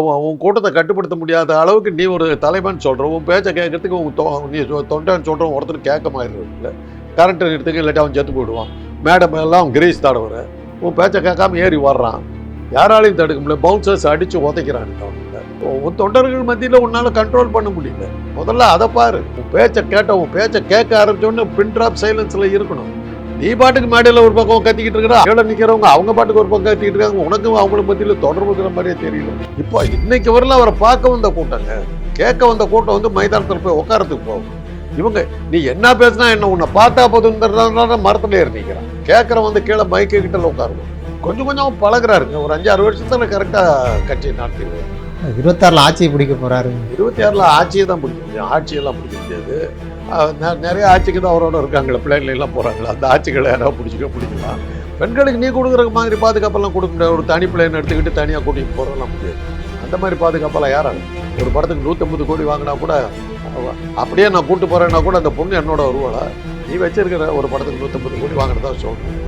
உன் கூட்டத்தை கட்டுப்படுத்த முடியாத அளவுக்கு நீ ஒரு தலைவன் சொல்கிற உன் பேச்சை கேட்கறதுக்கு உன் தொ- நீ சொ- தொண்டன் சொல்கிறவன் ஒருத்தர் கேட்க மாதிரி கரண்ட் எடுத்துக்க இல்லாட்டி அவன் செத்து போயிடுவான். மேடம் எல்லாம் கிரீஸ் தடவுற. உன் பேச்சை கேட்காம ஏறி வர்றான். யாராலையும் தடுக்க முடியல. பவுன்சர்ஸ் அடிச்சு உதைக்கிறானுங்க அவனுங்க. உன் தொண்டர்கள் மத்தியில் உன்னால கண்ட்ரோல் பண்ண முடியல. முதல்ல அதை பாரு. உன் பேச்சை கேட்ட உன் பேச்சை கேட்க ஆரம்பிச்சோன்னு பின் ட்ராப் சைலன்ஸ்ல இருக்கணும். நீ பாட்டுக்கு மேடையில் ஒரு பக்கம் கத்திக்கிட்டு இருக்கிற கீழே நிற்கிறவங்க அவங்க பாட்டுக்கு ஒரு பக்கம் கத்திக்கிட்டு இருக்காங்க. உனக்கும் அவங்கள மத்தியில் தொடர்பு இருக்கிற மாதிரியே தெரியல. இப்போ இன்னைக்கு வரல அவரை பார்க்க வந்த கூட்டங்க. கேட்க வந்த கூட்டம் வந்து மைதானத்தில் போய் உட்காரத்துக்கு போகும். இவங்க நீ என்ன பேசினா என்ன உன்னை பார்த்தா போதுன்றதுனால மரத்துல ஏறி நிற்கிறான் கேட்குற வந்து கீழே மைக்கு கிட்ட உட்காருவோம் கொஞ்சம் கொஞ்சம் பழகுறாருங்க. ஒரு அஞ்சாறு வருஷத்துல கரெக்டாக கட்சி நடத்திடுவேன் இருபத்தாறில் ஆட்சியை பிடிக்க போகிறாரு இருபத்தி ஆறில் ஆட்சியை தான் பிடிக்க முடியும். ஆட்சியெல்லாம் பிடிக்க முடியாது. நிறைய ஆட்சிக்கு தான் அவரோட இருக்காங்களே பிள்ளைங்களெல்லாம் போகிறாங்களா அந்த ஆட்சிகளை யாராவது பிடிச்சிக்க பிடிக்கலாம் பெண்களுக்கு நீ கொடுக்குற மாதிரி பாதுகாப்பெல்லாம் கொடுக்க முடியாது. ஒரு தனி பிள்ளைன்னு எடுத்துக்கிட்டு தனியாக கூட்டிகிட்டு போகிறதெல்லாம் முடியாது. அந்த மாதிரி பாதுகாப்பெல்லாம் யாரால ஒரு படத்துக்கு நூற்றம்பது கோடி வாங்கினா கூட அவ- அப்படியே நான் கூட்டு போகிறேன்னா கூட அந்த பொண்ணு என்னோட வருவாளா? நீ வச்சிருக்கிற ஒரு படத்துக்கு நூற்றம்பது கோடி வாங்கினதா சொல்லணும்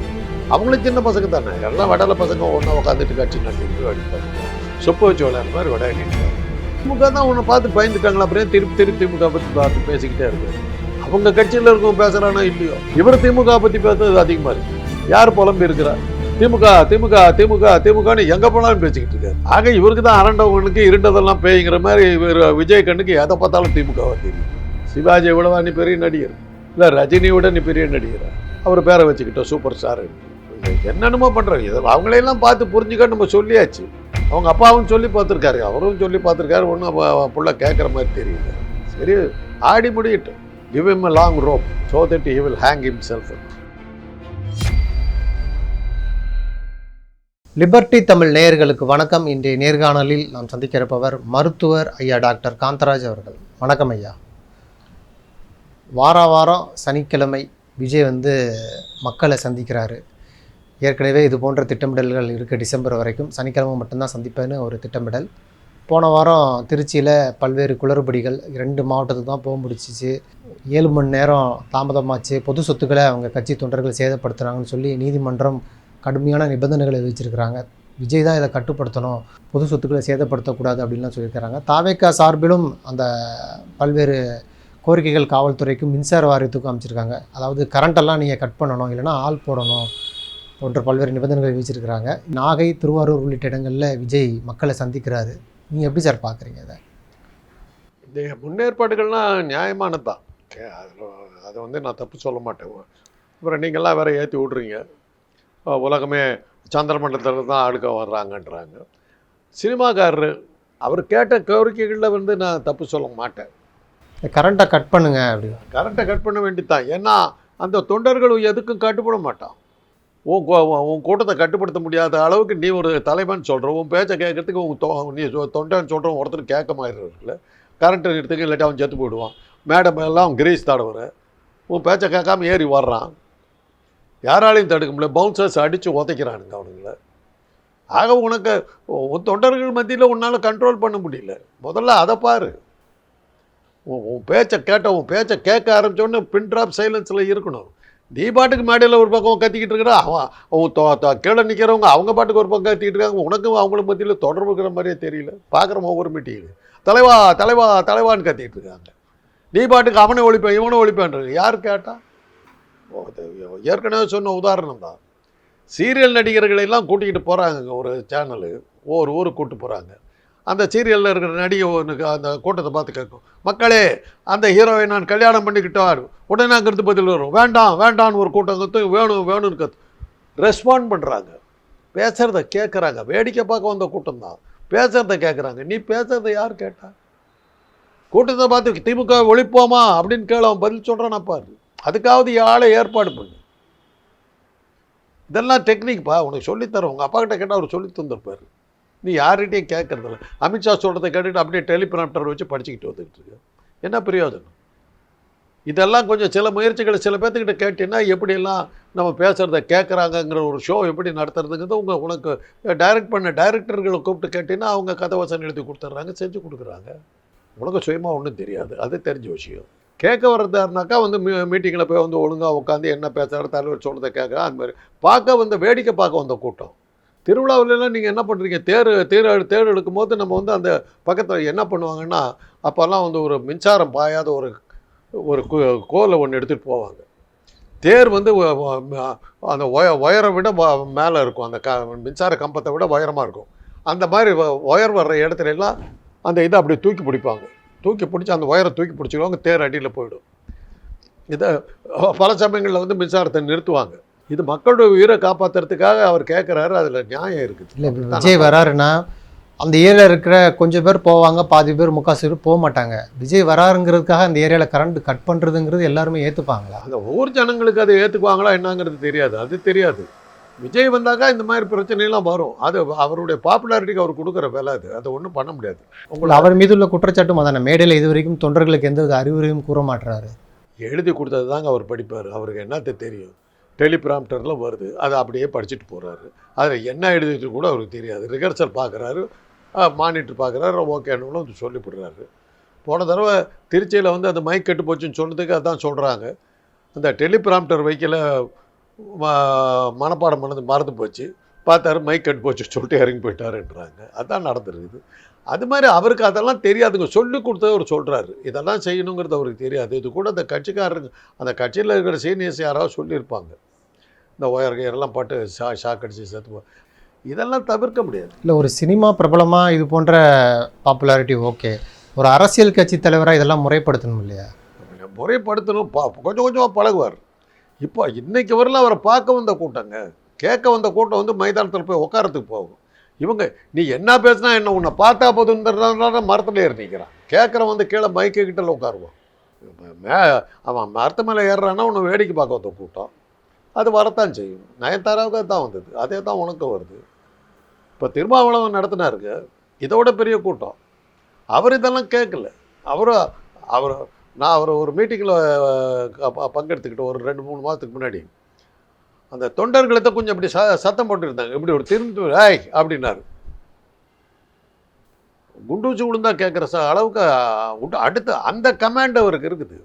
அவங்களும் சின்ன பசங்க தானே. எல்லாம் வடல பசங்க ஒன்றா உட்காந்துட்டு கட்சி நடத்திட்டு அடிப்பாங்க. சொப்பு சோழர் மாதிரி விளையாடிட்டு திமுக தான் உன்னை பார்த்து பயந்துட்டாங்களா? அப்புறம் திருப்பி திருப்பி திமுக பற்றி பார்த்து பேசிக்கிட்டே இருக்கு? அவங்க கட்சியில் இருக்கும் பேசுறானா இல்லையோ? இவர் திமுக பற்றி பேசுறது அதிகமாக இருக்கு. யார் புலம்பி இருக்கிறா? திமுக திமுக திமுக திமுகன்னு எங்கே போனாலும் பேசிக்கிட்டு இருக்காரு. ஆக இவருக்கு தான் அரண்டவனுக்கு இருண்டதெல்லாம் பேய்ங்கிற மாதிரி இவர் விஜய் கண்ணுக்கு எதை பார்த்தாலும் திமுக தெரியும் சிவாஜியை விடவா நீ பெரிய நடிகர். இல்லை ரஜினியோட விட நீ பெரிய நடிகர்? அவர் பேரை வச்சுக்கிட்டோம் சூப்பர் ஸ்டார் என்னென்னமோ பண்ணுறாங்க இது அவங்களையெல்லாம் பார்த்து புரிஞ்சுக்க நம்ம சொல்லியாச்சு. அவங்க அப்பாவும் சொல்லி பார்த்துருக்காரு அவரும் சொல்லி பார்த்துருக்காரு ஒன்றும் புள்ள கேட்குற மாதிரி தெரியல. சரி ஆடி முடியட்டும். Give him a long so that he will hang himself Liberty Tamil நேயர்களுக்கு வணக்கம். இன்றைய நேர்காணலில் நாம் சந்திக்கிறப்பவர் மருத்துவர் ஐயா டாக்டர் காந்தராஜ் அவர்கள். வணக்கம் ஐயா. வார வாரம் சனிக்கிழமை விஜய் வந்து மக்களை சந்திக்கிறாரு. ஏற்கனவே இது போன்ற திட்டமிடல்கள் இருக்குது டிசம்பர் வரைக்கும். சனிக்கிழமை மட்டும்தான் சந்திப்பேன்னு ஒரு திட்டமிடல். போன வாரம் திருச்சியில் பல்வேறு குளறுபடிகள் ரெண்டு மாவட்டத்துக்கு தான் போக முடிச்சிச்சு. ஏழு மணி நேரம் தாமதமாச்சு. பொது சொத்துக்களை அவங்க கட்சி தொண்டர்கள் சேதப்படுத்துகிறாங்கன்னு சொல்லி நீதிமன்றம் கடுமையான நிபந்தனைகளை விதிச்சிருக்கிறாங்க. விஜய் தான் இதை கட்டுப்படுத்தணும். பொது சொத்துக்களை சேதப்படுத்தக்கூடாது அப்படின்லாம் சொல்லியிருக்கிறாங்க. தாவேக்கா சார்பிலும் அந்த பல்வேறு கோரிக்கைகள் காவல்துறைக்கும் மின்சார வாரியத்துக்கும் அமைச்சிருக்காங்க அதாவது கரண்டெல்லாம் நீங்கள் கட் பண்ணணும். இல்லைன்னா ஆள் போடணும். போன்ற பல்வேறு நிபந்தனைகளை விதிச்சிருக்கிறாங்க. நாகை திருவாரூர் உள்ளிட்ட இடங்களில் விஜய் மக்களை சந்திக்கிறாரு. நீங்கள் எப்படி சார் பார்க்குறீங்க இதை? இந்த முன்னேற்பாடுகள்லாம் நியாயமானது தான் அதில் அதை வந்து நான் தப்பு சொல்ல மாட்டேன். அப்புறம் நீங்கள்லாம் வேற ஏற்றி விட்றீங்க. உலகமே சந்திரமண்டலத்தில் தான் அடுக்க வர்றாங்கன்றாங்க. சினிமாக்காரரு அவர் கேட்ட கோரிக்கைகளில் வந்து நான் தப்பு சொல்ல மாட்டேன். கரண்ட்டை கட் பண்ணுங்க அப்படி கரண்ட்டை கட் பண்ண வேண்டியதுதான். ஏன்னா அந்த தொண்டர்கள் எதுக்கும் கட்டுப்பட மாட்டான். உன் உன் கூட்டத்தை கட்டுப்படுத்த முடியாத அளவுக்கு நீ ஒரு தலைவன் சொல்கிற உன் பேச்சை கேட்கறதுக்கு உன் தொ நீ சொ- தொண்டன் சொல்கிறவன் ஒருத்தர் கேட்க மாதிரி இருக்குல்ல? கரண்ட் நிறுத்துக்கு இல்லாட்டி அவன் செத்து போயிடுவான். மேடம் எல்லாம் கிரீஸ் தடவர். உன் பேச்சை கேட்காம ஏறி வர்றான். யாராலையும் தடுக்க முடியல. பவுன்சர்ஸ் அடித்து உதைக்கிறானுங்க அவனுங்கள. ஆக உனக்கு உன் தொண்டர்கள் மத்தியில் உன்னால் கண்ட்ரோல் பண்ண முடியல. முதல்ல அதை பாரு. உன் உன் பேச்சை கேட்ட உன் பேச்சை கேட்க ஆரம்பிச்சோடனே பின் ட்ராப் சைலன்ஸில் இருக்கணும். நீ பாட்டுக்கு மேடையில் ஒரு பக்கம் கத்திக்கிட்டு இருக்கிறா அவன் அவன் கீழே நிற்கிறவங்க அவங்க பாட்டுக்கு ஒரு பக்கம் கத்திக்கிட்டு இருக்காங்க. உனக்கும் அவங்களுக்கு மத்தியில் தொடர்பு இருக்கிற மாதிரியே தெரியல. பார்க்குறோம் ஒவ்வொரு மீட்டிங்கில் தலைவா தலைவா தலைவான்னு கத்திக்கிட்டு இருக்காங்க. நீ பாட்டுக்கு அவனை ஒழிப்பேன் இவனை ஒழிப்பேன்றது. யார் கேட்டா? ஏற்கனவே சொன்ன உதாரணம் தான். சீரியல் நடிகர்களை எல்லாம் கூட்டிக்கிட்டு போகிறாங்க ஒரு சேனலு ஒரு ஊருக்கு கூப்பிட்டு போகிறாங்க அந்த சீரியலில் இருக்கிற நடிகை ஒன்றுக்கு அந்த கூட்டத்தை பார்த்து கேட்கும். மக்களே அந்த ஹீரோவை நான் கல்யாணம் பண்ணிக்கிட்டார். உடனே அங்கிருந்து பதில் வரும். வேண்டாம் வேண்டாம்னு ஒரு கூட்டம் வேணும் வேணும்னு கத்து. ரெஸ்பாண்ட் பண்ணுறாங்க பேசுகிறத கேட்குறாங்க வேடிக்கை பார்க்க வந்த கூட்டம் தான். பேசுகிறத கேட்குறாங்க நீ பேசுகிறத யார் கேட்டா? கூட்டத்தை பார்த்து திமுக ஒழிப்போமா அப்படின்னு கேள அவன் பதில் சொல்கிறான் பாரு. அதுக்காவது ஆளை ஏற்பாடு பண்ணு. இதெல்லாம் டெக்னிக்ப்பா உனக்கு சொல்லித்தரேன் உங்கள் அப்பா கிட்ட கேட்டால் அவர் சொல்லி தந்திருப்பார். நீ யார்கிட்டையும் கேட்குறதில்ல. அமித்ஷா சொல்கிறத கேட்டுட்டு அப்படியே டெலிபிராப்டர் வச்சு படிச்சுக்கிட்டு வந்துக்கிட்டு இருக்கு. என்ன பிரயோஜனம்? இதெல்லாம் கொஞ்சம் சில முயற்சிகளை சில பேர்த்துக்கிட்ட கேட்டீங்கன்னா எப்படியெல்லாம் நம்ம பேசுகிறத கேட்குறாங்கங்கிற ஒரு ஷோ எப்படி நடத்துறதுங்கிறது உங்கள் உனக்கு டைரக்ட் பண்ண டைரக்டர்களை கூப்பிட்டு கேட்டிங்கன்னா அவங்க கதை எழுதி கொடுத்துட்றாங்க செஞ்சு கொடுக்குறாங்க. உனக்கு சுயமாக ஒன்றும் தெரியாது. அது தெரிஞ்ச விஷயம். கேட்க வர்றதாருனாக்கா வந்து மீ மீட்டிங்கில் போய் வந்து ஒழுங்காக உட்காந்து என்ன பேசுகிற தலைவர் சொல்கிறத கேட்குறா அந்த மாதிரி பார்க்க வந்த வேடிக்கை பார்க்க வந்த கூட்டம். திருவிழாவிலலாம் நீங்கள் என்ன பண்ணுறீங்க தேர் தேர் தேர் எடுக்கும்போது நம்ம வந்து அந்த பக்கத்தில் என்ன பண்ணுவாங்கன்னா அப்போல்லாம் வந்து ஒரு மின்சாரம் பாயாத ஒரு ஒரு கோலை ஒன்று எடுத்துகிட்டு போவாங்க. தேர் வந்து அந்த ஒய ஒயரை விட மேலே இருக்கும். அந்த க மின்சார கம்பத்தை விட உயரமாக இருக்கும். அந்த மாதிரி ஒயர் வர்ற இடத்துல எல்லாம் அந்த இதை அப்படியே தூக்கி பிடிப்பாங்க. தூக்கி பிடிச்சி அந்த ஒயரை தூக்கி பிடிச்சிடுவாங்க தேர் அடியில் போயிடும். இதை பல சமயங்களில் வந்து மின்சாரத்தை நிறுத்துவாங்க. இது மக்களுடைய உயிரை காப்பாற்றுறதுக்காக அவர் கேட்குறாரு அதில் நியாயம் இருக்குது. இல்லை விஜய் வராருன்னா அந்த ஏரியாவில் இருக்கிற கொஞ்சம் பேர் போவாங்க பாதி பேர் முக்காசு பேர் போக மாட்டாங்க. விஜய் வராருங்கிறதுக்காக அந்த ஏரியாவில் கரண்ட் கட் பண்ணுறதுங்கிறது எல்லாருமே ஏற்றுப்பாங்களா அந்த ஊர் ஜனங்களுக்கு அதை ஏற்றுக்குவாங்களா என்னங்கிறது தெரியாது. அது தெரியாது. விஜய் வந்தாக்கா இந்த மாதிரி பிரச்சனைலாம் வரும். அது அவருடைய பாப்புலாரிட்டிக்கு அவர் கொடுக்குற விலை அது. அதை ஒன்றும் பண்ண முடியாது. உங்களை அவர் மீது உள்ள குற்றச்சாட்டும் அதான. மேடையில் இது வரைக்கும் தொண்டர்களுக்கு எந்த அறிவுரையும் கூற மாட்டுறாரு எழுதி கொடுத்தது தாங்க அவர் படிப்பார். அவருக்கு என்னத்த தெரியும்? டெலிபிராம்டரில் வருது. அதை அப்படியே படிச்சுட்டு போகிறாரு அதில் என்ன எழுதிட்டு கூட அவருக்கு தெரியாது. ரிகர்சல் பார்க்குறாரு மானிட்டர் பார்க்குறாரு ஓகேன்னு வந்து சொல்லிவிடுறாரு போன தடவை திருச்சியில் வந்து அந்த மைக் கெட்டு போச்சுன்னு சொன்னதுக்கு அதான் சொல்கிறாங்க அந்த டெலிபிராம்டர் வைக்கல ம- மனப்பாடம் பண்ணது மறந்து போச்சு. பார்த்தாரு மைக் கெட்டு போச்சு சொல்லிட்டு இறங்கி போயிட்டாருன்றாங்க. அதான் நடந்துருக்குது. அது மாதிரி அவருக்கு அதெல்லாம் தெரியாதுங்க. சொல்லி கொடுத்தது அவர் சொல்கிறாரு இதெல்லாம் செய்யணுங்கிறது அவருக்கு தெரியாது. இது கூட அந்த கட்சிக்காரங்க அந்த கட்சியில் இருக்கிற சீனியர்ஸ் யாராவது சொல்லியிருப்பாங்க. இந்த ஒயர் எல்லாம் பட்டு ஷா ஷாக் அடிச்சு செத்து இதெல்லாம் தவிர்க்க முடியாது. இல்லை ஒரு சினிமா பிரபலமாக இது போன்ற பாப்புலாரிட்டி ஓகே. ஒரு அரசியல் கட்சி தலைவராக இதெல்லாம் முறைப்படுத்தணும் இல்லையா? முறைப்படுத்தணும். பா கொஞ்சம் கொஞ்சமாக பழகுவார். இப்போ இன்னைக்கு வரலாம் அவரை பார்க்க வந்த கூட்டங்க கேட்க வந்த கூட்டம் வந்து மைதானத்தில் போய் உட்காரத்துக்கு போகும். இவங்க நீ என்ன பேசுனா என்ன உன்னை பார்த்தா போதுன்றதுனால மரத்தில் ஏறி நிற்கிறான் கேட்குறவன் வந்து கீழே மைக்கு கிட்ட உட்காருவான். மே அவன் மரத்து மேலே ஏறுறான்னா உன்னை வேடிக்கை பார்க்க வந்த கூட்டம் அது வரத்தான் செய்யும். நயன்தாராவுக்கு தான் வந்தது. அதே தான் உனக்கு வருது. இப்போ திருமாவளவன் நடத்தினாருக்கு இதோட பெரிய கூட்டம். அவர் இதெல்லாம் கேட்கல அவர் அவர் நான் அவர் ஒரு மீட்டிங்கில் பங்கெடுத்துக்கிட்டு ஒரு ரெண்டு மூணு மாதத்துக்கு முன்னாடி அந்த தொண்டர்களை தான் கொஞ்சம் இப்படி ச சத்தம் போட்டுருந்தாங்க இப்படி ஒரு திரும்பி ஏய் அப்படின்னாரு. குண்டூச்சி விழுந்தா கேட்குற ச அளவுக்கு அடுத்து அந்த கமாண்ட் அவருக்கு இருக்குது.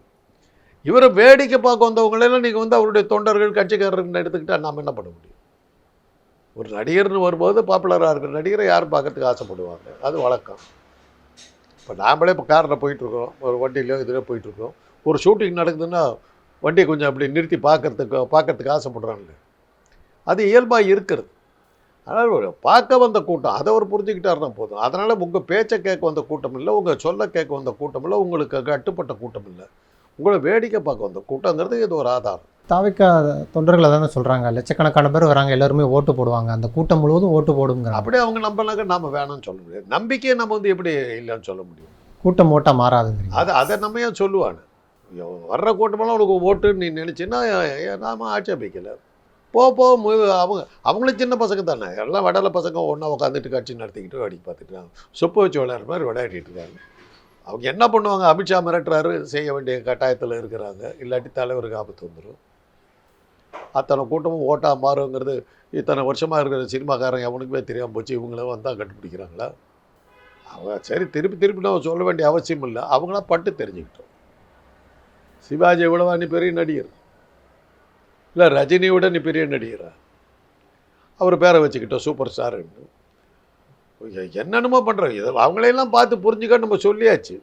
இவரை வேடிக்கை பார்க்க வந்தவங்களெல்லாம் நீங்கள் வந்து அவருடைய தொண்டர்கள் கட்சிக்காரர்கள் எடுத்துக்கிட்டால் நாம் என்ன பண்ண முடியும்? ஒரு நடிகர்னு வரும்போது பாப்புலராக இருக்கிற நடிகரை யார் பார்க்கறதுக்கு ஆசைப்படுவாங்க. அது வழக்கம். இப்போ நாமளே இப்போ காரில் போயிட்டுருக்கோம் ஒரு வண்டியிலையோ இதில் போயிட்டுருக்கோம் ஒரு ஷூட்டிங் நடக்குதுன்னா வண்டியை கொஞ்சம் அப்படி நிறுத்தி பார்க்கறதுக்கு பார்க்கறதுக்கு ஆசைப்படுறாங்க அது இயல்பாக இருக்கிறது. அதனால் ஒரு பார்க்க வந்த கூட்டம் அதை அவர் புரிஞ்சுக்கிட்டாருன்னா போதும். அதனால் உங்கள் பேச்சை கேட்க வந்த கூட்டம் இல்லை உங்கள் சொல்ல கேட்க வந்த கூட்டம் இல்லை உங்களுக்கு கட்டுப்பட்ட கூட்டம் இல்லை. உங்களை வேடிக்கை பார்க்க வந்த கூட்டங்கிறது இது ஒரு ஆதாரம். தாவிக்கா தொண்டர்கள் அதானே சொல்கிறாங்க லட்சக்கணக்கான பேர் வராங்க எல்லாருமே ஓட்டு போடுவாங்க. அந்த கூட்டம் முழுவதும் ஓட்டு போடுங்கிறாங்க அப்படியே அவங்க நம்பினாக்க நாம வேணாம்னு சொல்ல முடியாது. நம்பிக்கையை நம்ம வந்து எப்படி இல்லைன்னு சொல்ல முடியும்? கூட்டம் ஓட்டாக மாறாதுங்கிறீங்க. அது அதை நம்ம ஏன் சொல்லுவானு? வர்ற கூட்டமெல்லாம் உனக்கு ஓட்டுன்னு நீ நினச்சின்னா நாம ஆட்சேபிக்கல. போ போ அவங்க அவங்களும் சின்ன பசங்க தானே. எல்லாம் வடல பசங்க ஒன்றா உட்காந்துட்டு கட்சி நடத்திக்கிட்டு வேடிக்கை பார்த்துட்டு சொப்பு வச்சு விளையாடுற மாதிரி விளையாடிட்டு இருக்காங்க. அவங்க என்ன பண்ணுவாங்க? அமித்ஷா மிரட்டுறாரு செய்ய வேண்டிய கட்டாயத்தில் இருக்கிறாங்க. இல்லாட்டி தலைவருக்கு ஆபத்து வந்துடும் அத்தனை கூட்டமும் ஓட்டா மாறுங்கிறது இத்தனை வருஷமாக இருக்கிற சினிமாக்காரன் எவனுக்குமே தெரியாமல் போச்சு. இவங்கள வந்தால் கண்டுபிடிக்கிறாங்களா? அவங்க சரி திருப்பி திருப்பி நம்ம சொல்ல வேண்டிய அவசியம் இல்லை. அவங்களாம் பட்டு தெரிஞ்சுக்கிட்டோம். சிவாஜி எவ்வளவா நீ பெரிய நடிகர்? இல்லை ரஜினி விட நீ பெரிய நடிகரா? அவர் பேரை வச்சுக்கிட்டோம் சூப்பர் ஸ்டார்னு என்னென்னமோ பண்ணுறோம் இதை அவங்களையெல்லாம் பார்த்து புரிஞ்சுக்க நம்ம சொல்லியாச்சு.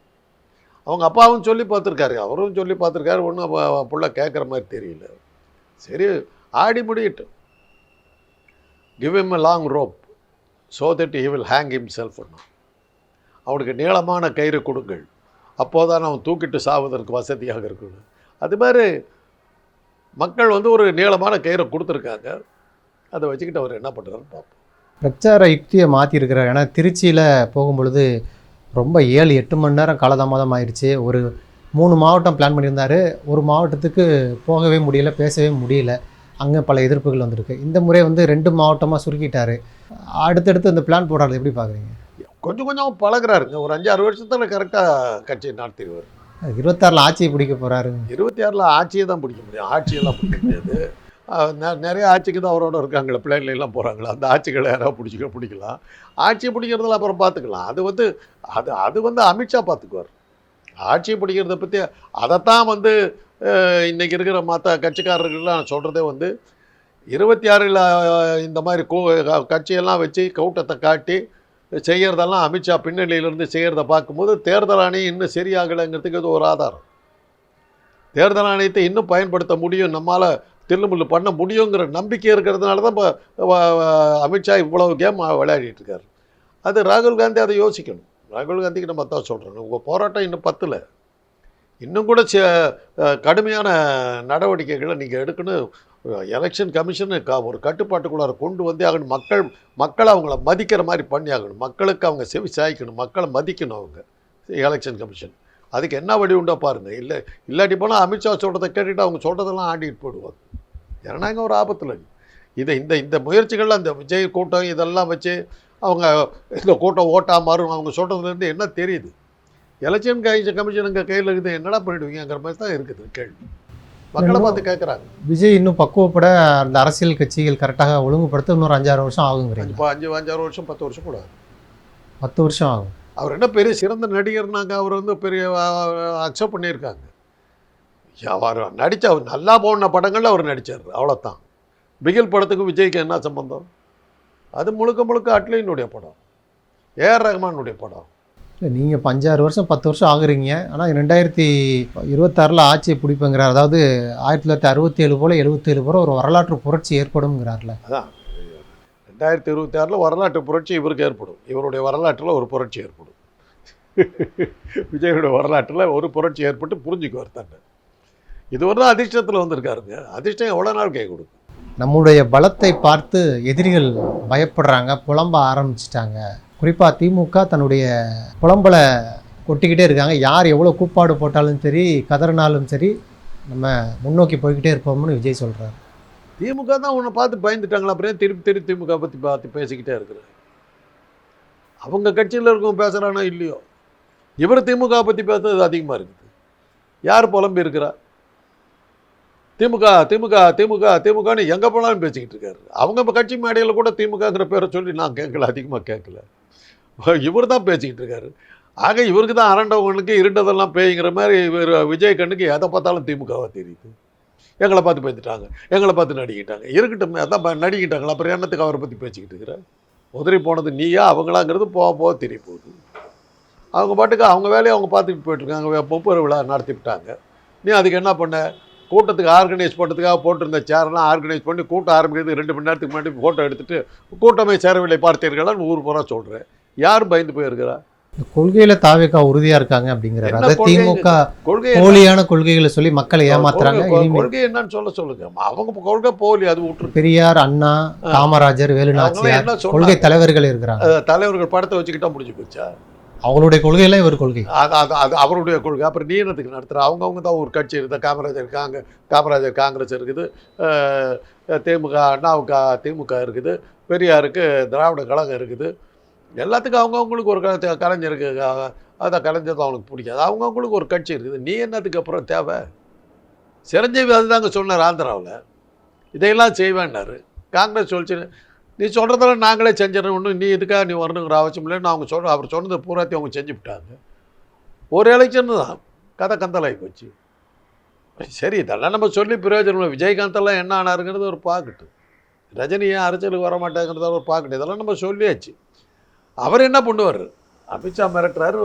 அவங்க அப்பாவும் சொல்லி பார்த்துருக்காரு அவரும் சொல்லி பார்த்துருக்காரு ஒன்றும் புள்ள கேட்குற மாதிரி தெரியல. சரி ஆடி முடியட்டும். Give him a long rope so that he will hang himself அவனுக்கு நீளமான கயிறு கொடுங்கள். அப்போதான் அவன் தூக்கிட்டு சாவதற்கு வசதியாக இருக்கணும். அது மாதிரி மக்கள் வந்து ஒரு நீளமான கயிறை கொடுத்துருக்காங்க. அதை வச்சுக்கிட்டு அவர் என்ன பண்ணுறாருன்னு பார்ப்போம். பிரச்சார யுக்தியை மாற்றிருக்கிறார் ஏன்னா திருச்சியில் போகும்பொழுது ரொம்ப ஏழு எட்டு மணி நேரம் காலதாமதம் ஆயிடுச்சு ஒரு மூணு மாவட்டம் பிளான் பண்ணியிருந்தாரு. ஒரு மாவட்டத்துக்கு போகவே முடியல பேசவே முடியல. அங்கே பல எதிர்ப்புகள் வந்திருக்கு. இந்த முறை வந்து ரெண்டு மாவட்டமாக சுருக்கிட்டார். அடுத்தடுத்து அந்த பிளான் போடுறது எப்படி பார்க்குறீங்க? கொஞ்சம் கொஞ்சம் பழகுறாருங்க ஒரு அஞ்சாறு வருஷத்தில் கரெக்டாக கட்சியை நடத்திடுவார் இருபத்தாறில் ஆட்சியை பிடிக்க போகிறாரு இருபத்தி ஆறில் ஆட்சியை தான் பிடிக்க முடியும். ஆட்சியெல்லாம் பிடிக்க முடியாது. நிறைய ஆட்சிக்கு தான் அவரோட இருக்காங்களே பிளேன்ல எல்லாம் போகிறாங்களா அந்த ஆட்சிகளை யாராவது பிடிச்சிக்க பிடிக்கலாம். ஆட்சியை பிடிக்கிறதுல அப்புறம் பார்த்துக்கலாம் அது வந்து அது அது வந்து அமித்ஷா பார்த்துக்குவார் ஆட்சியை பிடிக்கிறத பற்றி அதைத்தான் வந்து அஹ், இன்னைக்கு இருக்கிற மற்ற கட்சிக்காரர்கள்லாம் சொல்கிறதே வந்து இருபத்தி ஆறில் இந்த மாதிரி கோ கட்சியெல்லாம் வச்சு கூட்டத்தை காட்டி செய்கிறதெல்லாம் அமித்ஷா பின்னணியிலிருந்து செய்கிறத பார்க்கும்போது தேர்தல் ஆணையம் இன்னும் சரியாகலைங்கிறதுக்கு இது ஒரு ஆதாரம். தேர்தல் ஆணையத்தை இன்னும் பயன்படுத்த முடியும் நம்மால் தில்லுமுள்ளு பண்ண முடியுங்கிற நம்பிக்கை இருக்கிறதுனால தான் இப்போ அமித்ஷா இவ்வளவு கேம் விளையாடிட்டு இருக்காரு. அது ராகுல் காந்தி அதை யோசிக்கணும். ராகுல் காந்திக்கு நம்ம தான் சொல்கிறோம் உங்கள் போராட்டம் இன்னும் பத்தில். இன்னும் கூட ச கடுமையான நடவடிக்கைகளை நீங்கள் எடுக்கணும். எலெக்ஷன் கமிஷனு க ஒரு கட்டுப்பாட்டுக்குள்ளார கொண்டு வந்தே ஆகணும். மக்கள் மக்களை அவங்கள மதிக்கிற மாதிரி பண்ணி ஆகணும். மக்களுக்கு அவங்க செவி சாய்க்கணும். மக்களை மதிக்கணும் அவங்க. எலெக்ஷன் கமிஷன் அதுக்கு என்ன வழி உண்டோ பாருங்கள் இல்லை இல்லாட்டி போனால் அமித்ஷா சொல்கிறத கேட்டுட்டு அவங்க சொல்கிறதெல்லாம் ஆண்டிட்டு போயிடுவாங்க. ஜனநாயகம் ஒரு ஆபத்தில். இதை இந்த இந்த முயற்சிகளில் இந்த விஜய் கூட்டம் இதெல்லாம் வச்சு அவங்க இந்த கூட்டம் ஓட்டா மாறும். அவங்க சொல்கிறதுலேருந்து என்ன தெரியுது? எலெக்ஷன் கமிஷன் கமிஷன் எங்கள் கையில் இருக்குது என்னடா பண்ணிடுவீங்கிற மாதிரி தான் இருக்குது கேள்வி. மக்களை பார்த்து கேட்குறாங்க விஜய் இன்னும் பக்குவப்பட அந்த அரசியல் கட்சிகள் கரெக்டாக ஒழுங்குபடுத்த இன்னொரு அஞ்சாறு வருஷம் ஆகுங்கிறீங்க. இப்போ அஞ்சு அஞ்சாறு வருஷம் பத்து வருஷம் கூட. பத்து வருஷம் ஆகும். அவர் என்ன பெரிய சிறந்த நடிகர்னாங்க அவர் வந்து பெரிய அக்செப்ட் பண்ணியிருக்காங்க. அவர் நடித்த அவர் நல்லா போன படங்களில் அவர் நடித்தார் அவ்வளோதான் பிகில் படத்துக்கு விஜய்க்கு என்ன சம்பந்தம்? அது முழுக்க முழுக்க அட்லினுடைய படம். ஏஆர் ரஹ்மானுடைய படம். இல்லை நீங்கள் இப்போ அஞ்சாறு வருஷம் பத்து வருஷம் ஆகுறீங்க. ஆனால் ரெண்டாயிரத்தி இருபத்தாறில் ஆட்சியை பிடிப்பேங்கிறார். அதாவது ஆயிரத்தி தொள்ளாயிரத்தி அறுபத்தி ஏழு போல் எழுபத்தேழு போல் ஒரு வரலாற்று புரட்சி ஏற்படும்ங்கிறார்ல. அதான். ரெண்டாயிரத்தி இருபத்தி ஆறில் வரலாற்று புரட்சி இவருக்கு ஏற்படும். இவருடைய வரலாற்றில் ஒரு புரட்சி ஏற்படும். விஜயனுடைய வரலாற்றில் ஒரு புரட்சி ஏற்பட்டு புரிஞ்சுக்குவார் தன்னை. இது ஒரு தான் அதிர்ஷ்டத்தில் வந்திருக்காருங்க அதிர்ஷ்டம் எவ்வளோ நாள் கை கொடுக்கும்? நம்முடைய பலத்தை பார்த்து எதிரிகள் பயப்படுறாங்க புலம்ப ஆரம்பிச்சிட்டாங்க. குறிப்பாக திமுக தன்னுடைய புலம்பலை கொட்டிக்கிட்டே இருக்காங்க. யார் எவ்வளோ கூப்பாடு போட்டாலும் சரி கதறினாலும் சரி நம்ம முன்னோக்கி போய்கிட்டே இருப்போம்னு விஜய் சொல்கிறார் திமுக தான் உன்னை பார்த்து பயந்துட்டாங்களா? அப்புறம் திருப்பி திருப்பி திமுக பற்றி பார்த்து பேசிக்கிட்டே இருக்கிறார் அவங்க கட்சியில் இருக்கவங்க பேசுகிறானோ இல்லையோ? இவர் திமுக பற்றி பேசுறது அதிகமாக இருக்குது. யார் புலம்பி இருக்கிறா? திமுக திமுக திமுக திமுகன்னு எங்கே போனாலும் பேசிக்கிட்டு இருக்காரு. அவங்க இப்போ கட்சி மேடையில் கூட திமுகங்கிற பேரை சொல்லி நான் கேட்கல அதிகமாக கேட்கல. இவர் தான் பேசிக்கிட்டு இருக்காரு. ஆக இவருக்கு தான் அரண்டவங்களுக்கு இருண்டதெல்லாம் பேய்ங்கிற மாதிரி இவர் விஜய் கண்ணுக்கு எதை பார்த்தாலும் திமுகவாக தெரியுது. எங்களை பார்த்து பேசிட்டாங்க. எங்களை பார்த்து நடிக்கிட்டாங்க. இருக்கட்டும் அதான் நடிக்கிட்டாங்களா? அப்புறம் என்னத்துக்கு அவரை பற்றி பேசிக்கிட்டு இருக்கிற? உதறி போனது நீயா அவங்களாங்கிறது போக போக தெரிய போகுது. அவங்க பாட்டுக்கு அவங்க வேலையை அவங்க பார்த்துட்டு போயிட்டுருக்காங்க முப்பது விழா நடத்தி விட்டாங்க. நீ அதுக்கு என்ன பண்ண? கூட்டத்துக்கு ஆர்கனைஸ் பண்ணுறதுக்காக போட்டிருந்த சேர்லாம் ஆர்கனைஸ் பண்ணி கூட்டம் ஆரம்பிக்கிறது ரெண்டு மணி நேரத்துக்கு முன்னாடி ஃபோட்டோ எடுத்துட்டு கூட்டமே சேரவில்லை பார்த்தீர்களான்னு ஊர் பூரா சொல்கிறேன் யார் பயந்து போயிருக்கிறா? கொள்கையில தாவேக்கா உறுதியா இருக்காங்க அப்படிங்கிறாரு கொள்கை? திமுக கொள்கை போலியான கொள்கைகளை சொல்லி மக்களை ஏமாத்துறாங்க. கொள்கை- என்னன்னு சொல்ல சொல்லுங்க. அவங்க கொள்கை போலி அது விட்டுருக்கு. பெரியார் அண்ணா காமராஜர் வேலு அவங்களாம் நாச்சியார் என்ன கொள்கை தலைவர்கள் இருக்கிறாங்க. தலைவர்கள் படத்தை வச்சுக்கிட்டா முடிஞ்சு போச்சா? அவங்களுடைய கொள்கையில இவர் கொள்கை. அது அது அது அவருடைய கொள்கை. அப்புறம் நீ என்னத்துக்கு நடத்துகிற அவங்கவுங்க தான் ஒரு கட்சி இருக்குது. காமராஜர் இருக்காங்க காமராஜர் காங்கிரஸ் இருக்குது. திமுக அண்ணாவுக்கு திமுக இருக்குது. பெரியாருக்கு திராவிட கழகம் இருக்குது. எல்லாத்துக்கும் அவங்கவுங்களுக்கு ஒரு க- கலைஞருக்கு அதை அதான் கலைஞர் தான் அவனுக்கு பிடிக்காது. அவங்கவுங்களுக்கு ஒரு கட்சி இருக்குது. நீ என்னத்துக்கு அப்புறம் தேவை? சிரஞ்சீவி அதுதாங்க சொன்னார் ஆந்திராவில். இதையெல்லாம் செய்வேன்னாரு. காங்கிரஸ் சொல்லிச்சு நீ சொல்கிறதெல்லாம் நாங்களே செஞ்சிடறோம். ஒன்றும் நீ இதுக்காக நீ வரணுங்கிற அவசியம் இல்லைன்னு அவங்க சொல்ற அவர் சொன்னது பூராத்தையும் அவங்க செஞ்சு விட்டாங்க. ஒரு எலெக்ஷன் தான். கதை கந்தலாகி போச்சு. சரி இதெல்லாம் நம்ம சொல்லி பிரயோஜனம் இல்லை. விஜயகாந்தெல்லாம் என்ன ஆனாருங்கிறது ஒரு பார்க்கட்டு ரஜினி ஏன் அரசியலுக்கு வர மாட்டேங்கிறத ஒரு பார்க்கட்டும் இதெல்லாம் நம்ம சொல்லியாச்சு. அவர் என்ன பண்ணுவார்? அமித்ஷா மிரட்டுறாரு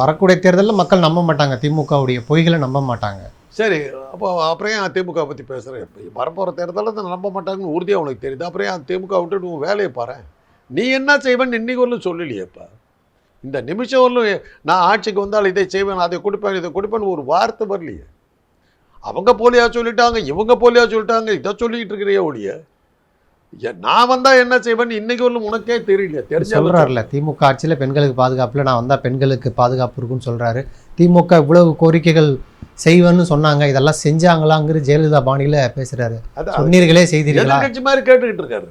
வரக்கூடிய தேர்தலில் மக்கள் நம்ப மாட்டாங்க. திமுகவுடைய பொய்களை நம்ப மாட்டாங்க. சரி அப்போ அப்புறம் ஏன் திமுக பற்றி பேசுகிறேன் வரப்போகிற தேர்தலில் தான் நம்ப மாட்டாங்கன்னு உறுதியாக உனக்கு தெரியுது. அப்புறம் ஏன் திமுக விட்டுட்டு உன் வேலையை பாரு? நீ என்ன செய்வேன்னு இன்னைக்கு வரலும் சொல்லலையேப்பா இந்த நிமிஷம் வரலும் நான் ஆட்சிக்கு வந்தால் இதை செய்வேன் அதை கொடுப்பேன் இதை கொடுப்பேன்னு ஒரு வார்த்தை வரலையே. அவங்க போலியா சொல்லிட்டாங்க இவங்க போலியா சொல்லிட்டாங்க இதை சொல்லிக்கிட்டு இருக்கிறியே ஒழிய. நான் வந்தா என்ன செய்வேன்னு இன்னைக்கு வரலும் உனக்கே தெரியல தெரிஞ்ச சொல்றாருல திமுக ஆட்சியில் பெண்களுக்கு பாதுகாப்புல நான் வந்தா பெண்களுக்கு பாதுகாப்பு இருக்குன்னு சொல்றாரு. திமுக இவ்வளவு கோரிக்கைகள் செய்வேன்னு சொன்னாங்க இதெல்லாம் செஞ்சாங்களாங்கிற ஜெயலலிதா பாணியில பேசுறாரு. சொன்னீர்களே செய்தீர்களா? எதிர்கட்சி மாதிரி கேட்டுக்கிட்டு இருக்காரு.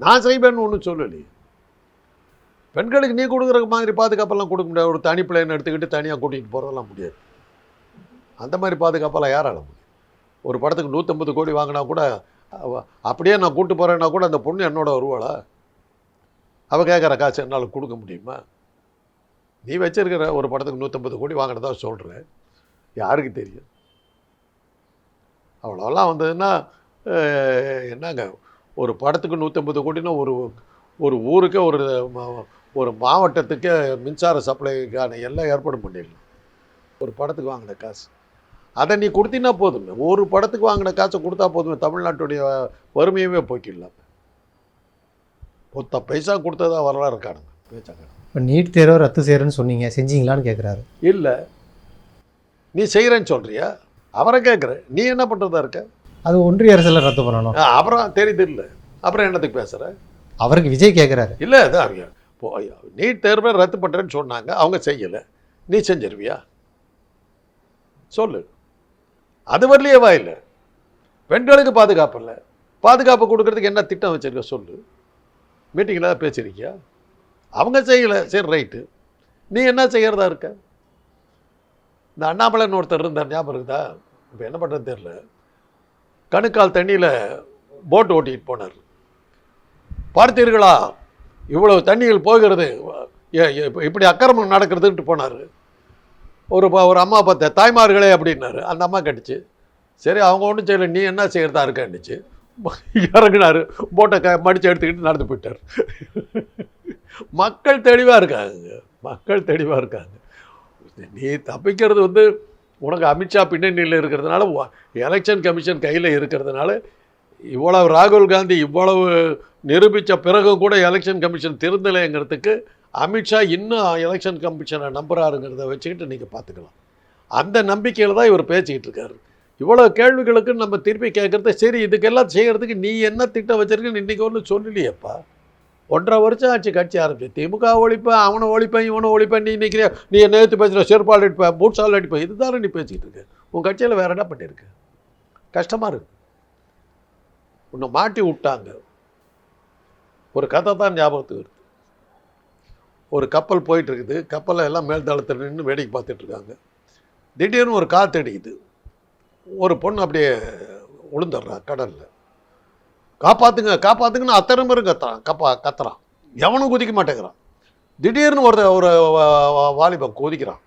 நான் செய்வேன்னு ஒன்றும் சொல்லலையே. பெண்களுக்கு நீ கொடுக்குற மாதிரி பாதுகாப்பெல்லாம் கொடுக்க முடியாது. ஒரு தனி பிள்ளைன்னு எடுத்துக்கிட்டு தனியாக கூட்டிகிட்டு போகிறதெல்லாம் முடியாது. அந்த மாதிரி பாதுகாப்பெல்லாம் யாரால முடியும்? ஒரு படத்துக்கு நூற்றம்பது கோடி வாங்கினா கூட அப்படியே நான் கூட்டு போகிறேன்னா கூட அந்த பொண்ணு என்னோட வருவாளா? அவள் கேட்குற காசு என்னால் கொடுக்க முடியுமா? நீ வச்சிருக்கிற ஒரு படத்துக்கு நூற்றம்பது கோடி வாங்கினதா சொல்கிறேன் யாருக்கு தெரியும்? அவ்வளோலாம் வந்ததுன்னா என்னங்க ஒரு படத்துக்கு நூற்றம்பது கோடினா ஒரு ஒரு ஊருக்கே ஒரு ஒரு மாவட்டத்துக்கே மின்சார சப்ளைக்கான எல்லாம் ஏற்பாடு பண்ணிடலாம். ஒரு படத்துக்கு வாங்கின காசு. அதை நீ கொடுத்தீங்கன்னா போதுமே. ஒரு படத்துக்கு வாங்கின காசை கொடுத்தா போதுமே தமிழ்நாட்டுடைய வறுமையவே போக்கிடலாம். ஒத்த பைசா கொடுத்ததா வரலாறு காணுங்க பேச்சாங்க இப்போ நீட் தேர்வை ரத்து செய்கிறேன்னு சொன்னீங்க செஞ்சீங்களான்னு கேட்குறாரு இல்லை. நீ செய்கிறேன்னு சொல்றியா? அவரை கேட்குற நீ என்ன பண்ணுறதா இருக்க? அது ஒன்றிய அரசில் ரத்து பண்ணணும். அப்புறம் தெரியுது இல்லை. அப்புறம் என்னத்துக்கு பேசுகிற அவருக்கு விஜய் கேட்குறாரு இல்லை அது அவங்க இப்போ நீட் தேர்வை ரத்து பண்ணுறேன்னு சொன்னாங்க அவங்க செய்யலை. நீ செஞ்சிருவியா? சொல்லு. அது வரலையேவா இல்லை பெண்களுக்கு பாதுகாப்பு இல்லை. பாதுகாப்பு கொடுக்கறதுக்கு என்ன திட்டம் வச்சிருக்க சொல்லு. மீட்டிங்கில் பேசியிருக்கியா அவங்க செய்யலை சரி ரைட்டு நீ என்ன செய்கிறதா இருக்க? இந்த அண்ணாமலைன்னு ஒருத்தர் இருந்தார் ஞாபகம் இருக்குதா? இப்போ என்ன பண்ணுறது தெரில கணுக்கால் தண்ணியில் போட் ஓட்டிகிட்டு போனார். பார்த்தீர்களா? இவ்வளவு தண்ணிகள் போகிறது ஏ- இப்படி அக்கிரமம் நடக்கிறதுன்ட்டு போனார். ஒரு ஒரு அம்மா பார்த்தேன் தாய்மார்களே அப்படின்னாரு. அந்த அம்மா கட்டுச்சு. சரி அவங்க ஒன்றும் செய்யலை. நீ என்ன செய்கிறதா இருக்கான்னுச்சு இறங்குனாரு. போட்டை க மடித்து எடுத்துக்கிட்டு நடந்து போயிட்டார். மக்கள் தெளிவாக இருக்காங்க. மக்கள் தெளிவாக இருக்காங்க. நீ தப்பிக்கிறது வந்து உனக்கு அமித்ஷா பின்னணியில் இருக்கிறதுனால எலெக்ஷன் கமிஷன் கையில் இருக்கிறதுனால இவ்வளவு ராகுல் காந்தி இவ்வளவு நிரூபித்த பிறகும் கூட எலெக்ஷன் கமிஷன் திருந்தலைங்கிறதுக்கு அமித்ஷா இன்னும் எலெக்ஷன் கமிஷனை நம்புறாருங்கிறத வச்சுக்கிட்டு நீங்கள் பார்த்துக்கலாம். அந்த நம்பிக்கையில் தான் இவர் பேசிக்கிட்டு இருக்காரு. இவ்வளோ கேள்விகளுக்கு நம்ம திருப்பி கேட்குறது சரி இதுக்கெல்லாம் செய்கிறதுக்கு நீ என்ன திட்டம் வச்சிருக்கன்னு இன்றைக்கி ஒன்றும் சொல்லலையேப்பா. ஒன்றரை வருஷம் ஆச்சு கட்சி ஆரம்பிச்சு. திமுக ஒழிப்பேன் அவனை ஒழிப்பேன் இவனை ஒழிப்பேன் நீ நிற்கிறியா நீ நேற்று பேசுகிற செருப்பால் அடிப்பேன் பூட்ஸால் அடிப்பேன் இதுதானே நீ பேசிக்கிட்டு இருக்க. உன் கட்சியில் வேறு என்ன பண்ணியிருக்கு? கஷ்டமாக இருக்கு. உன்னை மாட்டி விட்டாங்க. ஒரு கதை தான் ஞாபகத்துக்கு வருது. ஒரு கப்பல் போயிட்டுருக்குது கப்பலை எல்லாம் மேல்தளத்தில் நின்று வேடிக்கை பார்த்துட்ருக்காங்க திடீர்னு ஒரு காற்று அடிக்குது ஒரு பொண்ணு அப்படியே விழுந்துடுறா கடலில் காப்பாற்றுங்க காப்பாற்றுங்கன்னு அத்தனை பேரும் கத்துறான் கப்பா கத்துறான் எவனும் குதிக்க மாட்டேங்கிறான் திடீர்னு ஒரு ஒரு வாலிபம் குதிக்கிறான்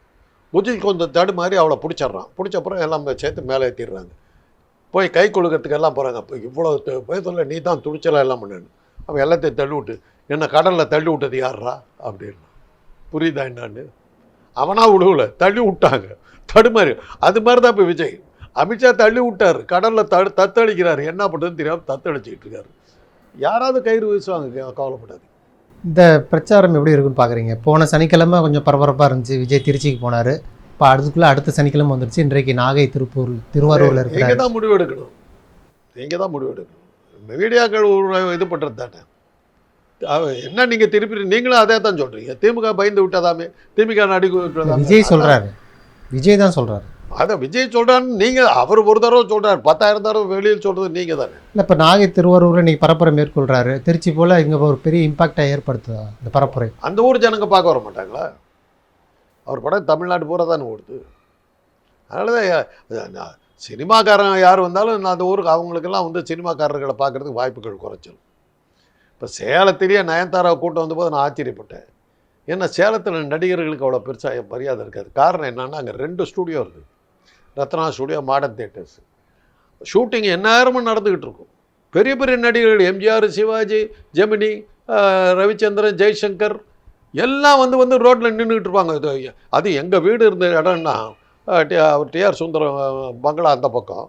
குதிச்சு கொஞ்சம் தடு மாதிரி அவளை பிடிச்சிட்றான் பிடிச்ச அப்புறம் எல்லாம் சேர்த்து மேலே ஏற்றிடுறாங்க போய் கை கொழுக்கிறதுக்கு எல்லாம் போகிறாங்க இப்போ இவ்வளோ போய் சொல்ல நீ தான் துணிச்சலாக எல்லாம் பண்ணு அவன் எல்லாத்தையும் தள்ளி விட்டு என்ன கடலில் தள்ளி விட்டது யார்ரா அப்படின்னு. புரியுதா என்னான்னு? அவனா விடுவல தள்ளி விட்டாங்க. தடுமாறி. அது மாதிரி தான் இப்போ விஜய். அமித்ஷா தள்ளி விட்டார். கடலில் தடு தத்தளிக்கிறார். என்ன பண்ணுறதுன்னு தெரியாமல் தத்தளிச்சிக்கிட்டு இருக்காரு. யாராவது கயிறு வீசுவாங்க கவலைப்படாது இந்த பிரச்சாரம் எப்படி இருக்குன்னு பார்க்குறீங்க போன சனிக்கிழமை கொஞ்சம் பரபரப்பாக இருந்துச்சு. விஜய் திருச்சிக்கு போனார். இப்போ அதுக்குள்ளே அடுத்த சனிக்கிழமை வந்துருச்சு. இன்றைக்கு நாகை திருப்பூர் திருவாரூரில் நீங்க இருக்கிறாரு. தான் முடிவு எடுக்கணும். நீங்க தான் முடிவு எடுக்கணும். இந்த மீடியாக்கள் இது பண்ணுறது தானே என்ன நீங்கள் திருப்பி நீங்களும் அதே தான் சொல்கிறீங்க திமுக பயந்து விட்டதாமே. திமுக விட்டதாமே. விஜய் சொல்கிறாரு விஜய் தான் சொல்கிறாரு அதை விஜய் சொல்கிறான்னு நீங்கள் அவர் ஒரு தடவை சொல்கிறார் பத்தாயிரம் தடவை வெளியில் சொல்கிறது நீங்கள் தானே. இல்லை இப்போ நாகை திருவாரூரில் இன்னைக்கு பரப்புரை மேற்கொள்கிறாரு திருச்சி போல் இங்கே ஒரு பெரிய இம்பாக்டை ஏற்படுத்துதா இந்த பரப்புரை? அந்த ஊர் ஜனங்க பார்க்க வர மாட்டாங்களா? அவர் படம் தமிழ்நாடு பூரா தானே ஓடுது. அதனால தான் சினிமாக்காரன் யார் வந்தாலும் அந்த ஊருக்கு அவங்களுக்கெல்லாம் வந்து சினிமாக்காரர்களை பார்க்கறதுக்கு வாய்ப்புகள் குறைச்சல் இப்போ சேலத்திலேயே நயன்தாராவை கூட்டம் வந்தபோது நான் ஆச்சரியப்பட்டேன். ஏன்னா சேலத்தில் நடிகர்களுக்கு அவ்வளோ பெருசாக மரியாதை இருக்காது. காரணம் என்னென்னா அங்கே ரெண்டு ஸ்டூடியோ இருக்குது Ratna studio modern theatres shooting எந்நேரமும் நடந்துக்கிட்டு இருக்கும். பெரிய பெரிய நடிகர்கள் எம்ஜிஆர் சிவாஜி ஜெமினி ரவிச்சந்திரன் ஜெய்சங்கர் எல்லாம் வந்து வந்து ரோட்டில் நின்றுக்கிட்டு இருப்பாங்க. இது அது எங்கள் வீடு இருந்த இடம்னா டி- அவர் டிஆர் சுந்தரம் பங்களா அந்த பக்கம்.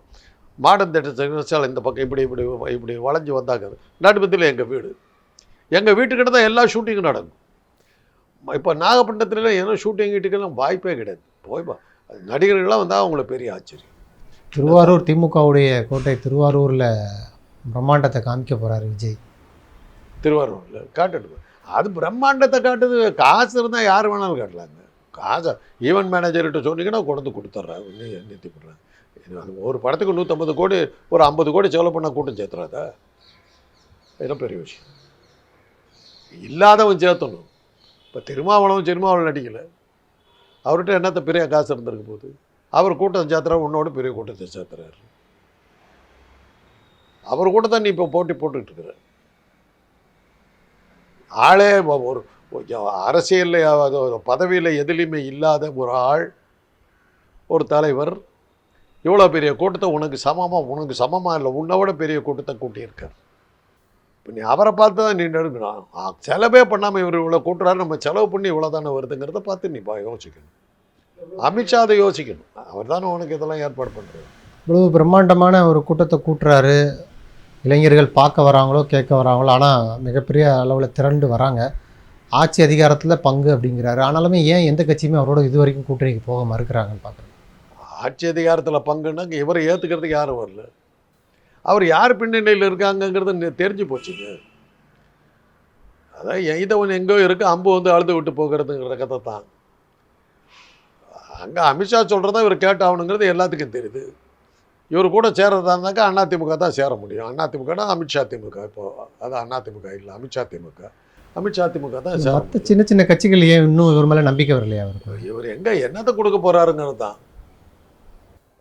மாடர்ன் தேட்டர் சாலை இந்த பக்கம் இப்படி இப்படி இப்படி வளைஞ்சு வந்தாங்க. நடுமத்தில் எங்கள் வீடு. எங்கள் வீட்டுக்கிட்ட தான் எல்லா ஷூட்டிங்கும் நடக்கும். இப்போ நாகப்பட்டினத்துல என்ன ஷூட்டிங் கிட்டுக்கெல்லாம் வாய்ப்பே கிடையாது. போய் பா. நடிகர்கள்லாம் வந்தால் அவங்களுக்கு பெரிய ஆச்சரியம். திருவாரூர் திமுகவுடைய கோட்டை திருவாரூரில் பிரம்மாண்டத்தை காமிக்க போகிறாரு விஜய். திருவாரூரில்? காட்டுட்டு அது பிரம்மாண்டத்தை காட்டுது. காசு இருந்தால் யார் வேணாலும் காட்டலாங்க. காசை ஈவெண்ட் மேனேஜர்கிட்ட சொன்னீங்கன்னா கொண்டு கொடுத்துட்றாங்க நிறுத்தி அது ஒரு படத்துக்கு நூற்றம்பது கோடி ஒரு ஐம்பது கோடி செலவு பண்ணால் கூட்டம் சேர்த்துறாதா? என்ன பெரிய விஷயம். இல்லாதவன் சேர்த்தணும். இப்போ திருமாவளவன் திருமாவளவன் நடிக்கலை. அவர்கிட்ட என்னத்த பெரிய காசு இருந்திருக்கு போகுது? அவர் கூட்டம் சேர்த்துறாரு உன்னோட பெரிய கூட்டத்தை சேர்த்துறாரு. அவர் கூட தான் நீ இப்போ போட்டி போட்டுக்கிட்டு இருக்கிற. ஆளே ஒரு அரசியலில் பதவியில் எதுலேயுமே இல்லாத ஒரு ஆள் ஒரு தலைவர் இவ்வளோ பெரிய கூட்டத்தை உனக்கு சமமாக உனக்கு சமமாக இல்லை உன்னை விட பெரிய கூட்டத்தை கூட்டியிருக்கார். இப்போ நீ அவரை பார்த்து தான் நீ ஆ, செலவே பண்ணாமல் இவர் இவ்வளோ கூட்டுறாரு நம்ம செலவு பண்ணி இவ்வளோ தானே வருதுங்கிறத பார்த்து நீ பா யோசிக்கணும். அமித்ஷா அதை யோசிக்கணும். அவர் தானே உனக்கு இதெல்லாம் ஏற்பாடு பண்ணுறாரு இவ்வளவு பிரம்மாண்டமான ஒரு கூட்டத்தை கூட்டுறாரு. இளைஞர்கள் பார்க்க வராங்களோ கேட்க வராங்களோ ஆனால் மிகப்பெரிய அளவில் திரண்டு வராங்க. ஆட்சி அதிகாரத்தில் பங்கு அப்படிங்கிறாரு. ஆனாலுமே ஏன் எந்த கட்சியுமே அவரோட இது வரைக்கும் கூட்டணிக்கு போக மறுக்கிறாங்கன்னு பார்க்குறேன். ஆட்சி அதிகாரத்தில் பங்குன்னா இவரை ஏற்றுக்கிறதுக்கு யாரும் வரல. அவர் யார் பின்னணியில் இருக்காங்கங்கிறது தெரிஞ்சு போச்சுங்க அதான் இதை ஒன்று எங்கோ இருக்கு அம்பு வந்து அழுது விட்டு போகிறதுங்கிற கதை தான். அங்கே அமித்ஷா சொல்கிறதா இவர் கேட்டாகணுங்கிறது எல்லாத்துக்கும் தெரியுது. இவர் கூட சேரதா இருந்தாக்கா அதிமுக தான் சேர முடியும். அதிமுகனா அமித்ஷா திமுக. இப்போ அது அதிமுக இல்லை அமித்ஷா திமுக. அமித்ஷா திமுக தான் மற்ற சின்ன சின்ன கட்சிகள் ஏன் இன்னும் இவர் மேலே நம்பிக்கை வரலையா அவருக்கு? இவர் எங்க என்னத்தை கொடுக்க போறாருங்கிறது தான்.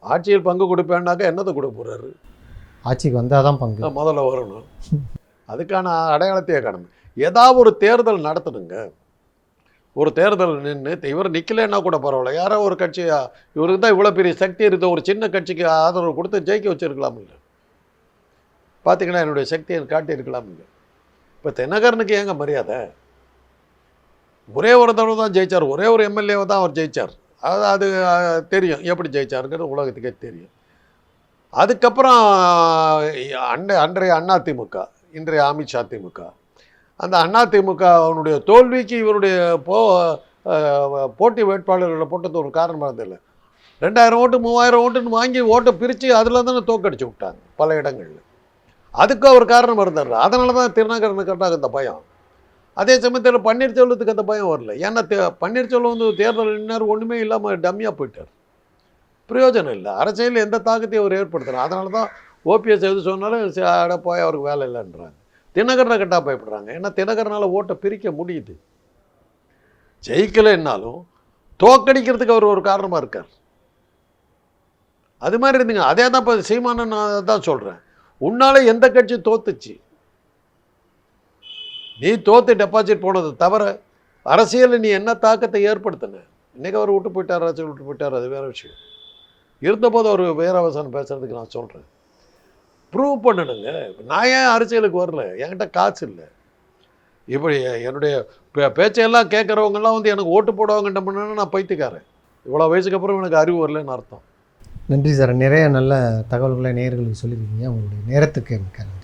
ஆட்சியில் பங்கு கொடுப்பேன்னாக்கா என்னத்தை கொடுக்க போறாரு? ஆட்சிக்கு வந்தால் தான் பங்கு முதல்ல வரணும். அதுக்கான அடையாளத்தையே காணும். ஏதாவது ஒரு தேர்தல் நடத்தணுங்க. ஒரு தேர்தல் நின்று இவர் நிற்கலன்னா கூட பரவாயில்ல. யாரோ ஒரு கட்சியாக இவருக்கு தான் இவ்வளோ பெரிய சக்தி இருந்த ஒரு சின்ன கட்சிக்கு ஆதரவு கொடுத்து ஜெயிக்க வச்சுருக்கலாம் இல்லை. பார்த்தீங்கன்னா என்னுடைய சக்தியை காட்டியிருக்கலாம் இல்லை. இப்போ தென்னகரனுக்கு ஏங்க மரியாதை? ஒரே ஒரு தடவை தான் ஜெயிச்சார். ஒரே ஒரு எம்எல்ஏவை தான் அவர் ஜெயிச்சார். அது அது தெரியும். எப்படி ஜெயிச்சாருங்கிறது உலகத்துக்கே தெரியும். அதுக்கப்புறம் அன்றை அன்றைய அண்ணா திமுக இன்றைய அமித்ஷா திமுக. அந்த அண்ணா திமுக அவனுடைய தோல்விக்கு இவருடைய போ போட்டி வேட்பாளர்களை போட்டது ஒரு காரணமாக இருந்ததில்லை ரெண்டாயிரம் ஓட்டு மூவாயிரம் ஓட்டுன்னு வாங்கி ஓட்டை பிரித்து அதில் தானே தோக்கடிச்சு விட்டாங்க பல இடங்களில். அதுக்கு அவர் காரணம் இருந்தார் அதனால தான் திருநகரனுக்கு கட்டாக அந்த பயம். அதே சமயத்தில் பன்னீர்செல்வத்துக்கு அந்த பயம் வரல. ஏன்னா தே பன்னீர்செல்வம் வந்து தேர்தல் நின்னார் ஒன்றுமே இல்லாமல் டம்மியாக போயிட்டார். பிரயோஜனம் இல்லை. அரசியலில் எந்த தாக்கத்தையும் அவர் ஏற்படுத்தணும் அதனால தான் ஓபிஎஸ் எது சொன்னாலும் அட போய் அவருக்கு வேலை இல்லைன்றாங்க. தினகரனை கட்டா பயப்படுறாங்க. ஏன்னா தினகரனால் ஓட்டை பிரிக்க முடியுது. ஜெயிக்கலைன்னாலும் தோக்கடிக்கிறதுக்கு அவர் ஒரு காரணமாக இருக்கார். அது மாதிரி இருந்தீங்க. அதே தான் இப்போ சீமானன் நான் தான் சொல்கிறேன் உன்னால எந்த கட்சி தோத்துச்சு? நீ தோத்து டெபாசிட் போனது தவிர அரசியலில் நீ என்ன தாக்கத்தை ஏற்படுத்தின? இன்னைக்கு அவர் விட்டு போயிட்டார் அரசியல் விட்டு போயிட்டார். அது வேற விஷயம். இருந்தபோது அவர் வீரவசன் பேசுகிறதுக்கு நான் சொல்கிறேன் ப்ரூவ் பண்ணணுங்க. நான் ஏன் அரசியலுக்கு வரல? என்கிட்ட காசு இல்லை. இப்படி என்னுடைய பே பேச்சையெல்லாம் கேட்குறவங்கெல்லாம் வந்து எனக்கு ஓட்டு போடுவாங்கன்ற பண்ணா நான் பைத்தியக்காரன். இவ்வளோ வயசுக்கு அப்புறம் எனக்கு அறிவு வரலன்னு அர்த்தம். நன்றி சார். நிறைய நல்ல தகவல்களை நேயர்களுக்கு சொல்லியிருக்கீங்க. உங்களுடைய நேரத்துக்கு மிக்க நன்றி.